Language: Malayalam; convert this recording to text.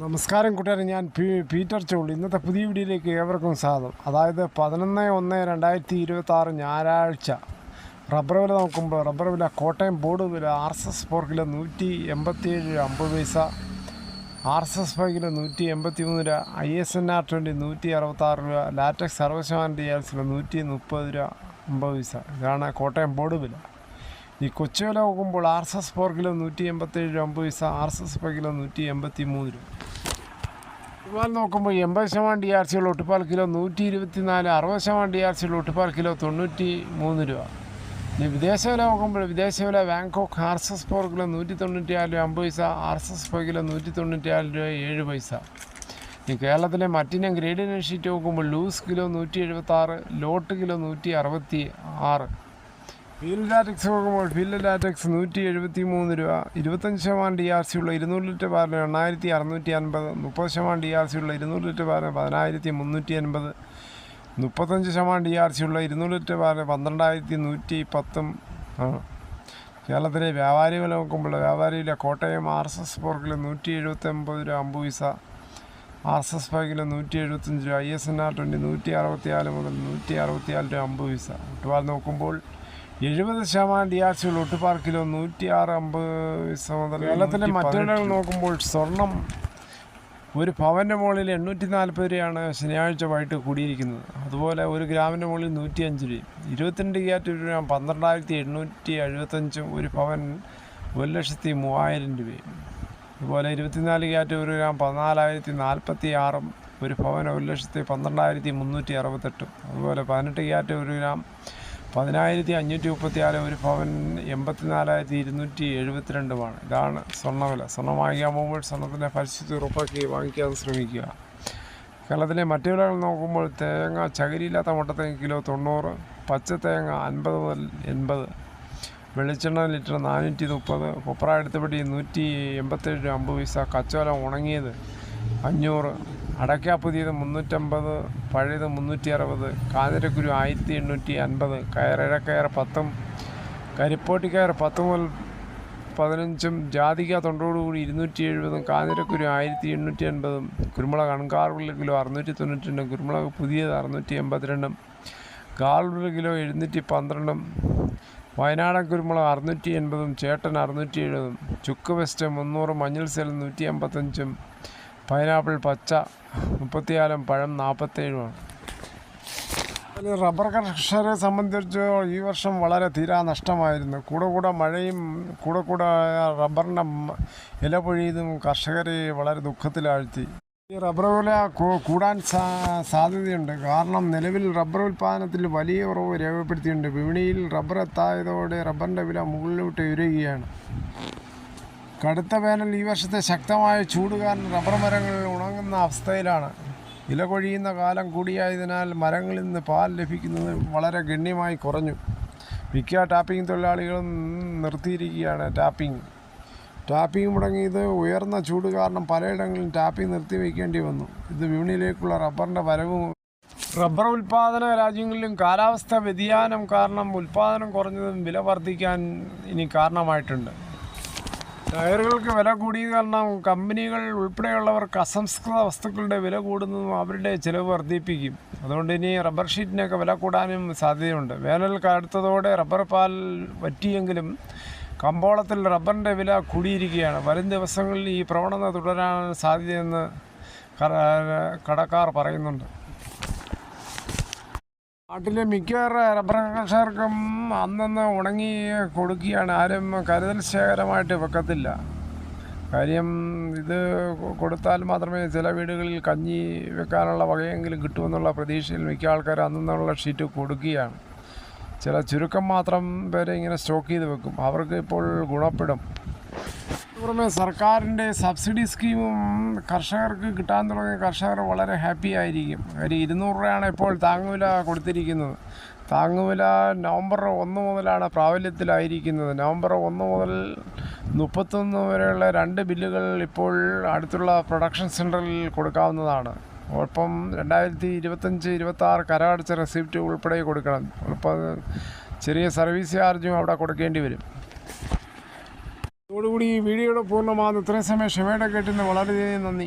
നമസ്കാരം കൂട്ടുകാരെ ഞാൻ പീറ്റർ ചോൾ ഇന്നത്തെ പുതിയ വീഡിയോയിലേക്ക് ഏവർക്കും സ്വാഗതം. അതായത് പതിനൊന്ന് ഒന്ന് രണ്ടായിരത്തി ഇരുപത്തി ആറ് ഞായറാഴ്ച. റബ്ബർ വില നോക്കുമ്പോൾ റബ്ബർ വില കോട്ടയം ബോർഡ് വില R S S four kilo നൂറ്റി എൺപത്തിയേഴ് അമ്പത് paisa R S S five kilo നൂറ്റി എൺപത്തി മൂന്ന് രൂപ I S N R twenty നൂറ്റി അറുപത്താറ് രൂപ ലാറ്റക്സ് സർവശമാൻ ശതമാനം ഡിയാൽസിൽ നൂറ്റി മുപ്പത് രൂപ അമ്പത് പൈസ. ഇതാണ് കോട്ടയം ബോർഡ് വില. ഈ കൊച്ചു പോകുമ്പോൾ R S S four kilo നൂറ്റി എൺപത്തേഴ് രൂപ അമ്പത് paise R S S five kilo നൂറ്റി എൺപത്തി മൂന്ന് രൂപ. ഒട്ടുപാൽ നോക്കുമ്പോൾ എൺപത് ശതമാനം ഡി ആർ സികൾ ഒട്ടുപാൽ കിലോ നൂറ്റി ഇരുപത്തി നാല് അറുപത് ശതമാനം ഡി ആർ സികൾ ഒട്ടുപാൽ കിലോ തൊണ്ണൂറ്റി മൂന്ന് രൂപ. ഇനി വിദേശ വില നോക്കുമ്പോൾ വിദേശ വില Bangkok R S S four kilo നൂറ്റി തൊണ്ണൂറ്റി ആറ് രൂപ അമ്പത് പൈസ R S S five kilo നൂറ്റി തൊണ്ണൂറ്റി ആറ് രൂപ ഏഴ് പൈസ. ഈ കേരളത്തിലെ മറ്റിനം ഗ്രേഡിനെ ഷീറ്റ് നോക്കുമ്പോൾ ലൂസ് കിലോ നൂറ്റി എഴുപത്തി ആറ് ലോട്ട് കിലോ നൂറ്റി അറുപത്തി ആറ് ഫീൽഡ് ലാറ്റക്സ് നോക്കുമ്പോൾ ഫീൽഡ് ലാറ്റക്സ് നൂറ്റി എഴുപത്തി മൂന്ന് രൂപ ഇരുപത്തഞ്ച് ശതമാനം ഡി ആർ സി ഉള്ള ഇരുന്നൂറ് ലിറ്റർ പാലിന് എണ്ണായിരത്തി അറുന്നൂറ്റി അൻപത് മുപ്പത് ശതമാനം ഡി ആർ സി ഉള്ള ഇരുന്നൂറ് ലിറ്റർ പാലിന് പതിനായിരത്തി മുന്നൂറ്റി അൻപത് മുപ്പത്തഞ്ച് ശതമാനം ഡി ആർ സി ഉള്ള ഇരുന്നൂറ് ലിറ്റർ പാലിന് പന്ത്രണ്ടായിരത്തി നൂറ്റി പത്തും ആണ് കേരളത്തിലെ വ്യാപാരി വില നോക്കുമ്പോൾ വ്യാപാരിയിലെ കോട്ടയം ആർ എസ് എസ് പോർക്കിൽ നൂറ്റി എഴുപത്തൊമ്പത് രൂപ അമ്പത് പൈസ ആർ എസ് എസ് പാർക്കിൽ നൂറ്റി എഴുപത്തഞ്ച് രൂപ I S N R twenty നൂറ്റി അറുപത്തിനാല് മുതൽ നൂറ്റി അറുപത്തിനാല് രൂപ അമ്പത് പൈസ ഒട്ടുപാൽ നോക്കുമ്പോൾ എഴുപത് ശതമാനം ഡി ആർ സി ഉള്ള ഒട്ടുപാൽ കിലോ നൂറ്റി ആറ് അമ്പത് സമതല കേരളത്തിലെ മറ്റിടങ്ങൾ നോക്കുമ്പോൾ സ്വർണം ഒരു പവന്റെ മുകളിൽ എണ്ണൂറ്റി നാൽപ്പത് രൂപയാണ് ശനിയാഴ്ച വൈകിട്ട് കൂടിയിരിക്കുന്നത്. അതുപോലെ ഒരു ഗ്രാമിന്റെ മുകളിൽ നൂറ്റി അഞ്ച് രൂപയും. ഇരുപത്തിരണ്ട് ക്യാറ്റ് ഒരു ഗ്രാം പന്ത്രണ്ടായിരത്തി എണ്ണൂറ്റി എഴുപത്തഞ്ചും ഒരു പവൻ ഒരു ലക്ഷത്തി മൂവായിരം രൂപയും. അതുപോലെ ഇരുപത്തിനാല് ക്യാറ്റ് ഒരു ഗ്രാം പതിനാലായിരത്തി നാൽപ്പത്തി ആറും ഒരു പവൻ ഒരു ലക്ഷത്തി പന്ത്രണ്ടായിരത്തി മുന്നൂറ്റി അറുപത്തെട്ടും. അതുപോലെ പതിനെട്ട് ക്യാറ്റ് ഒരു ഗ്രാം പതിനായിരത്തി അഞ്ഞൂറ്റി മുപ്പത്തി ആറ് ഒരു പവൻ എൺപത്തിനാലായിരത്തി ഇരുന്നൂറ്റി എഴുപത്തിരണ്ടുമാണ് ഇതാണ് സ്വർണവില. സ്വർണം വാങ്ങിക്കാൻ പോകുമ്പോൾ സ്വർണത്തിന്റെ പരിസ്ഥിതി ഉറപ്പാക്കി വാങ്ങിക്കാൻ ശ്രമിക്കുക. കേരളത്തിലെ മറ്റു വിലകൾ നോക്കുമ്പോൾ തേങ്ങ ചകിരിയില്ലാത്ത മുട്ടത്തേങ്ങ കിലോ തൊണ്ണൂറ് പച്ച തേങ്ങ അൻപത് മുതൽ എൺപത് വെളിച്ചെണ്ണ ലിറ്റർ നാനൂറ്റി മുപ്പത് കൊപ്ര എടുത്തപടി നൂറ്റി എൺപത്തേഴ് അമ്പത് പൈസ കച്ചോലം ഉണങ്ങിയത് അഞ്ഞൂറ് അടയ്ക്ക പുതിയത് മുന്നൂറ്റമ്പത് പഴയത് മുന്നൂറ്റി അറുപത് കാതിരക്കുരു ആയിരത്തി എണ്ണൂറ്റി അൻപത് കയറിഴക്കയർ പത്തും കരിപ്പോട്ടിക്കയർ പത്ത് മുതൽ പതിനഞ്ചും ജാതിക തൊണ്ടോടുകൂടി ഇരുന്നൂറ്റി എഴുപതും കാഞ്ഞിരക്കുരു ആയിരത്തി എണ്ണൂറ്റി അൻപതും കുരുമുളക് അൺകാർബിൾ കിലോ അറുന്നൂറ്റി തൊണ്ണൂറ്റി രണ്ടും കുരുമുളക് പുതിയത് അറുന്നൂറ്റി എൺപത്തിരണ്ടും ഗാൾബിൾ കിലോ എഴുന്നൂറ്റി പന്ത്രണ്ടും വയനാടൻ കുരുമുളക് അറുന്നൂറ്റി എൺപതും ചേട്ടൻ അറുന്നൂറ്റി എഴുപതും ചുക്ക് വെസ്റ്റ് മുന്നൂറ് മഞ്ഞൾ സെൽ നൂറ്റി അമ്പത്തഞ്ചും പൈനാപ്പിൾ പച്ച മുപ്പത്തിയാലും പഴം നാൽപ്പത്തേഴുമാണ് റബ്ബർ കർഷകരെ സംബന്ധിച്ച് ഈ വർഷം വളരെ തീരാ നഷ്ടമായിരുന്നു. കൂടെ കൂടെ മഴയും കൂടെ കൂടെ റബ്ബറിന്റെ ഇല പൊഴിയതും കർഷകരെ വളരെ ദുഃഖത്തിലാഴ്ത്തി. ഈ റബ്ബർ വില കൂടാൻ സാധ്യതയുണ്ട്. കാരണം നിലവിൽ റബ്ബർ ഉൽപ്പാദനത്തിൽ വലിയ കുറവ് രേഖപ്പെടുത്തിയിട്ടുണ്ട്. വിപണിയിൽ റബ്ബർ എത്തായതോടെ റബ്ബറിന്റെ വില മുകളിലോട്ട് ഉയരുകയാണ്. കടുത്ത വേനൽ ഈ വർഷത്തെ ശക്തമായ ചൂട് കാരണം റബ്ബർ മരങ്ങൾ ഉണങ്ങുന്ന അവസ്ഥയിലാണ്. ഇല കൊഴിയുന്ന കാലം കൂടിയായതിനാൽ മരങ്ങളിൽ നിന്ന് പാൽ ലഭിക്കുന്നത് വളരെ ഗണ്യമായി കുറഞ്ഞു. മിക്ക ടാപ്പിംഗ് തൊഴിലാളികളും നിർത്തിയിരിക്കുകയാണ് ടാപ്പിംഗ്. ടാപ്പിംഗ് മുടങ്ങിയത് ഉയർന്ന ചൂട് കാരണം പലയിടങ്ങളിലും ടാപ്പിംഗ് നിർത്തിവെക്കേണ്ടി വന്നു. ഇത് വിപണിയിലേക്കുള്ള റബ്ബറിന്റെ വരവും റബ്ബർ ഉൽപ്പാദന രാജ്യങ്ങളിലും കാലാവസ്ഥ വ്യതിയാനം കാരണം ഉൽപ്പാദനം കുറഞ്ഞതും വില വർദ്ധിക്കാൻ ഇനി കാരണമായിട്ടുണ്ട്. ടയറുകൾക്ക് വില കൂടിയ കാരണം കമ്പനികൾ ഉൾപ്പെടെയുള്ളവർക്ക് അസംസ്കൃത വസ്തുക്കളുടെ വില കൂടുന്നതും അവരുടെ ചിലവ് വർദ്ധിപ്പിക്കും. അതുകൊണ്ട് ഇനി റബ്ബർ ഷീറ്റിനൊക്കെ വില കൂടാനും സാധ്യതയുണ്ട്. വേനൽ കടുത്തതോടെ റബ്ബർ പാൽ പറ്റിയെങ്കിലും കമ്പോളത്തിൽ റബ്ബറിന്റെ വില കൂടിയിരിക്കുകയാണ്. വരും ദിവസങ്ങളിൽ ഈ പ്രവണത തുടരാൻ സാധ്യതയെന്ന് കടക്കാർ പറയുന്നുണ്ട്. നാട്ടിലെ മിക്ക റബ്ബർ കർഷകർക്കും അന്നന്ന് ഉണങ്ങി കൊടുക്കുകയാണ്. ആരും കരുതൽ ശേഖരമായിട്ട് വെക്കത്തില്ല. കാര്യം ഇത് കൊടുത്താൽ മാത്രമേ ചില വീടുകളിൽ കഞ്ഞി വെക്കാനുള്ള വകയെങ്കിലും കിട്ടുമെന്നുള്ള പ്രതീക്ഷയിൽ മിക്ക ആൾക്കാരും അന്നുള്ള ഷീറ്റ് കൊടുക്കുകയാണ്. ചില ചുരുക്കം മാത്രം പേരെ ഇങ്ങനെ സ്റ്റോക്ക് ചെയ്ത് വെക്കും. അവർക്ക് ഇപ്പോൾ ഗുണപ്പെടും. പുറമെ സർക്കാരിന്റെ സബ്സിഡി സ്കീമും കർഷകർക്ക് കിട്ടാൻ തുടങ്ങിയ കർഷകർ വളരെ ഹാപ്പി ആയിരിക്കും. ഒരു ഇരുന്നൂറ് രൂപയാണ് ഇപ്പോൾ താങ്ങുവില കൊടുത്തിരിക്കുന്നത്. താങ്ങുവില നവംബർ ഒന്ന് മുതലാണ് പ്രാബല്യത്തിലായിരിക്കുന്നത്. നവംബർ ഒന്ന് മുതൽ മുപ്പത്തൊന്ന് വരെയുള്ള രണ്ട് ബില്ലുകൾ ഇപ്പോൾ അടുത്തുള്ള പ്രൊഡക്ഷൻ സെന്ററിൽ കൊടുക്കാവുന്നതാണ്. ഒപ്പം രണ്ടായിരത്തി ഇരുപത്തഞ്ച് ഇരുപത്തി ആറ് കരമടച്ച റെസിപ്റ്റ് ഉൾപ്പെടെ കൊടുക്കണം. ഒപ്പം ചെറിയ സർവീസ് ചാർജും അവിടെ കൊടുക്കേണ്ടി വരും. അതോടുകൂടി ഈ വീഡിയോയുടെ പൂർണമാകുന്നു ഇത്രയും സമയം ക്ഷമയുടെ കേട്ടിന് വളരെയധികം നന്ദി.